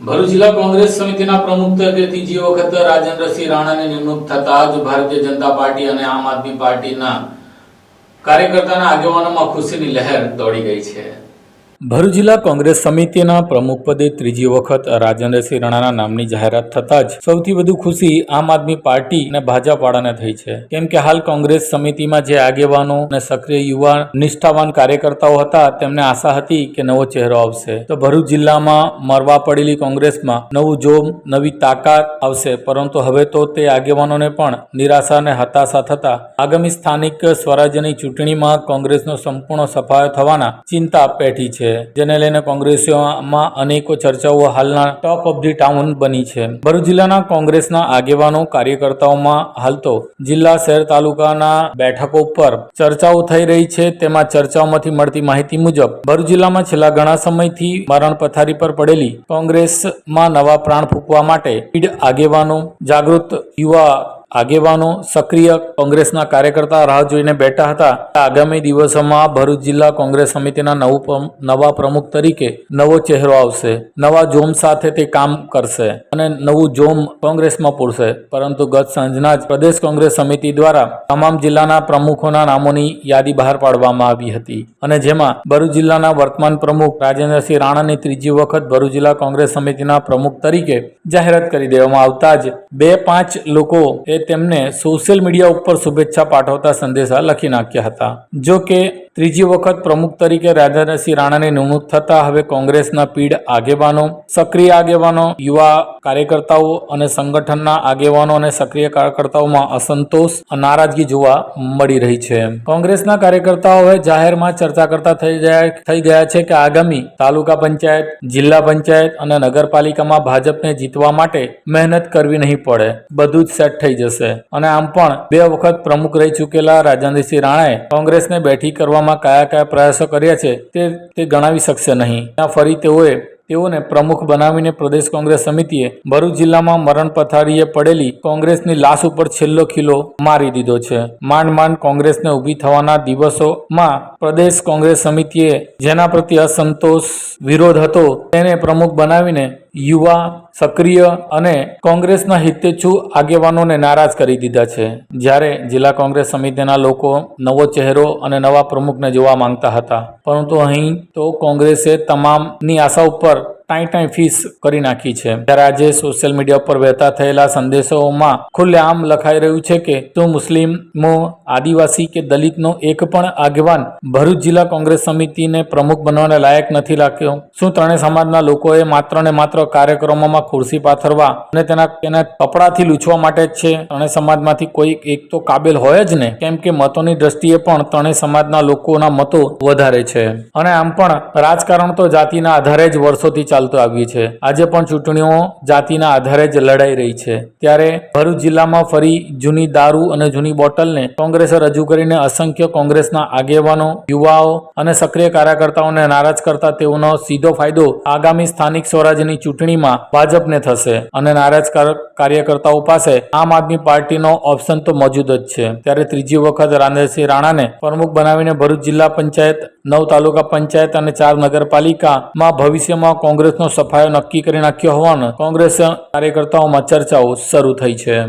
ભરૂચ જિલ્લા કોંગ્રેસ સમિતિના પ્રમુખ તરીકે ત્રીજી વખત રાજેન્દ્રસિંહ રાણાની નિમણૂક થતા જ ભારતીય જનતા પાર્ટી અને આમ આદમી પાર્ટીના કાર્યકર્તાના આગેવાનોમાં ખુશીની લહેર દોડી ગઈ છે. ભરૂચ જિલ્લા કોંગ્રેસ સમિતિના પ્રમુખ પદે ત્રીજી વખત રાજેન્દ્રસિંહ રાણાના નામની જાહેરાત થતા જ સૌથી વધુ ખુશી આમ આદમી પાર્ટી અને ભાજપવાળાને થઈ છે. કેમ કે હાલ કોંગ્રેસ સમિતિમાં જે આગેવાનો અને સક્રિય યુવા નિષ્ઠાવાન કાર્યકર્તાઓ હતા, તેમને આશા હતી કે નવો ચહેરો આવશે. તો ભરૂચ જિલ્લામાં મરવા પડેલી કોંગ્રેસમાં નવું જોમ, નવી તાકાત આવશે. પરંતુ હવે તો તે આગેવાનોને પણ નિરાશા અને હતાશા થતા આગામી સ્થાનિક સ્વરાજ્યની ચૂંટણીમાં કોંગ્રેસનો સંપૂર્ણ સફાયો થવાના ચિંતા પેઠી છે. જેને લઈને કોંગ્રેસીઓમાં અનેકો ચર્ચાઓ હાલના ટોક ઓફ ધી ટાઉન બની છે. ભરૂચ જિલ્લાના કોંગ્રેસના આગેવાનો કાર્યકર્તાઓમાં હાલ તો જિલ્લા શહેર તાલુકાના બેઠકો પર ચર્ચાઓ થઈ રહી છે. તેમાં ચર્ચાઓમાંથી મળતી માહિતી મુજબ ભરૂચ જિલ્લામાં છેલ્લા ઘણા સમયથી મરણ પથારી પર પડેલી કોંગ્રેસમાં નવા પ્રાણ ફૂંકવા માટે પીડ આગેવાનો, જાગૃત યુવા આગેવાનો સક્રિય કોંગ્રેસના કાર્યકર્તા રાહ જોઈને બેઠા હતા. આગામી દિવસોમાં ભરૂચ જિલ્લા કોંગ્રેસ સમિતિના નવું નવા પ્રમુખ તરીકે નવો ચહેરો આવશે. નવા જોમ સાથે તે કામ કરશે અને નવું જોમ કોંગ્રેસમાં પૂરશે. પરંતુ ગત સાંજના જ પ્રદેશ કોંગ્રેસ સમિતિ દ્વારા તમામ જિલ્લાના પ્રમુખોના નામોની યાદી બહાર પાડવામાં આવી હતી. અને જેમાં ભરૂચ જિલ્લાના વર્તમાન પ્રમુખ રાજેન્દ્રસિંહ રાણાની ત્રીજી વખત ભરૂચ જિલ્લા કોંગ્રેસ સમિતિના પ્રમુખ તરીકે જાહેરાત કરી દેવામાં આવતા જ બે પાંચ લોકો એ તેમને સોશિયલ મીડિયા ઉપર શુભેચ્છા પાઠવતા સંદેશા લખી નાખ્યા હતા. જો કે ત્રીજી વખત પ્રમુખ તરીકે રાજેન્દ્રસિંહ રાણાની નિમણૂક થતા હવે કોંગ્રેસના પીઢ આગેવાનો, સક્રિય આગેવાનો, યુવા કાર્યકર્તાઓ અને સંગઠનના આગેવાનો અને સક્રિય કાર્યકર્તાઓમાં અસંતોષ નારાજગી જોવા મળી રહી છે. કોંગ્રેસના કાર્યકર્તાઓએ જાહેરમાં ચર્ચા કરતા થઈ થઈ ગયા છે કે આગામી તાલુકા પંચાયત, જિલ્લા પંચાયત અને નગરપાલિકામાં ભાજપને જીતવા માટે મહેનત કરવી નહીં પડે. બધું જ સેટ થઈ જશે. અને આમ પણ બે વખત પ્રમુખ રહી ચૂકેલા રાજેન્દ્રસિંહ રાણાએ કોંગ્રેસને બેઠી કરવામાં કયા કયા પ્રયાસો કર્યા છે તે તે ગણાવી શકશે નહીં. ત્યાં ફરી તેઓએ તેઓને પ્રમુખ બનાવીને પ્રદેશ કોંગ્રેસ સમિતિએ ભરૂચ જિલ્લામાં મરણ પથારીએ પડેલી કોંગ્રેસની લાશ ઉપર છેલ્લો ખીલો મારી દીધો છે. માંડ માંડ કોંગ્રેસને ઊભી થવાના દિવસોમાં પ્રદેશ કોંગ્રેસ સમિતિએ જેના પ્રત્યે અસંતોષ વિરોધ હતો, તેને પ્રમુખ બનાવીને યુવા, સક્રિય અને કોંગ્રેસના હિતેચ્છુ આગેવાનોને નારાજ કરી દીધા છે. જ્યારે જિલ્લા કોંગ્રેસ સમિતિના લોકો નવો ચહેરો અને નવા પ્રમુખને જોવા માંગતા હતા. પરંતુ અહીં તો કોંગ્રેસે તમામની આશા ઉપર ટાઈ ટાઈ ફીસ કરી નાખી છે. ત્યારે આજે સોશિયલ મીડિયા ઉપર વહેતા થયેલા સંદેશોમાં ખુલ્લેઆમ લખાઈ રહ્યું છે કે, તો મુસ્લિમો, આદિવાસી કે દલિતનો એક પણ આગેવાન ભરૂચ જિલ્લા કોંગ્રેસ સમિતિને પ્રમુખ બનવાને લાયક નથી લાગ્યો શું ત્રણેય સમાજના લોકોએ માત્ર ને માત્ર કાર્યક્રમોમાં ખુરશી પાથરવા અને તેના તેના કપડાથી લૂછવા માટે જ છે? ત્રણેય સમાજમાંથી કોઈ એક તો કાબેલ હોય જ ને? કેમ કે મતોની દ્રષ્ટિએ પણ ત્રણેય સમાજના લોકોના મતો વધારે છે. અને આમ પણ રાજકારણ તો જાતિના આધારે જ વર્ષોથી ચાલતું આવ્યું છે. આજે પણ ચૂંટણીઓ જાતિના આધારે જ લડાઈ રહી છે. ત્યારે ભરૂચ જિલ્લામાં ફરી જૂની દારૂ અને જૂની બોટલને કોંગ્રેસે રજૂ કરીને અસંખ્ય કોંગ્રેસના આગેવાનો, યુવાઓ અને સક્રિય કાર્યકર્તાઓને નારાજ કરતા તેઓનો સીધો ફાયદો આગામી સ્થાનિક સ્વરાજ્યની ચૂંટણીમાં ભાજપને થશે અને નારાજ કાર્યકર્તાઓ પાસે આમ આદમી પાર્ટીનો ઓપ્શન તો મોજૂદ જ છે. ત્યારે ત્રીજી વખત રાંદેરસિંહ રાણાને પ્રમુખ બનાવીને ભરૂચ જિલ્લા પંચાયત, નવ તાલુકા પંચાયત અને ચાર નગરપાલિકામાં ભવિષ્યમાં કોંગ્રેસનો સફાયો નક્કી કરી નાખ્યો હોવાનું કોંગ્રેસ કાર્યકર્તાઓમાં ચર્ચાઓ શરૂ થઈ છે.